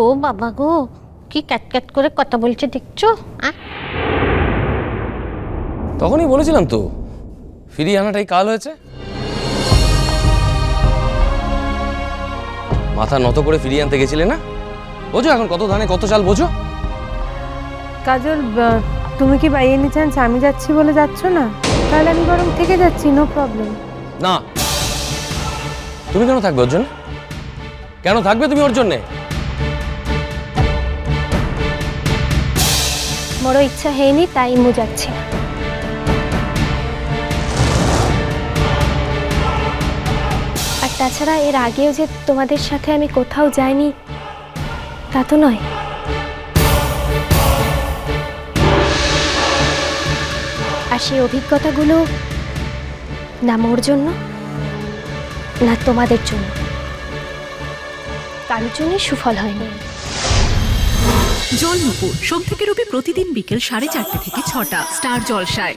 ও বাবা গো কি cat cat করে কথা বলছে দেখছ আহ তখনই বলেছিলাম তো ফিরিয়ে আনাটাই কাল হয়েছে। মাথা নত করে ফিরিয়ে আনতে গেছিলে না? বোঝো এখন কত ধানে কত চাল বোঝো। কাজল তুমি কি বাই এনি চান্স আমি যাচ্ছি বলে যাচ্ছ না? তাহলে আমি বরং থেকে যাচ্ছি নো প্রবলেম না। তুমি কেন থাকবে ওর জন্য? কেন থাকবে তুমি ওর জন্যে? বড় ইচ্ছা হয়নি, তাই মু যাচ্ছি। না আর তাছাড়া এর আগেও যে তোমাদের সাথে আমি কোথাও যাইনি, তা তো নয়। আর সেই অভিজ্ঞতাগুলো না মোর জন্য, না তোমাদের জন্য। কারোর জন্যই সুফল হয়নি। জল নুপুর সোম থেকে রবি প্রতিদিন বিকেল সাড়ে চারটে থেকে ছটা। স্টার জলসায়।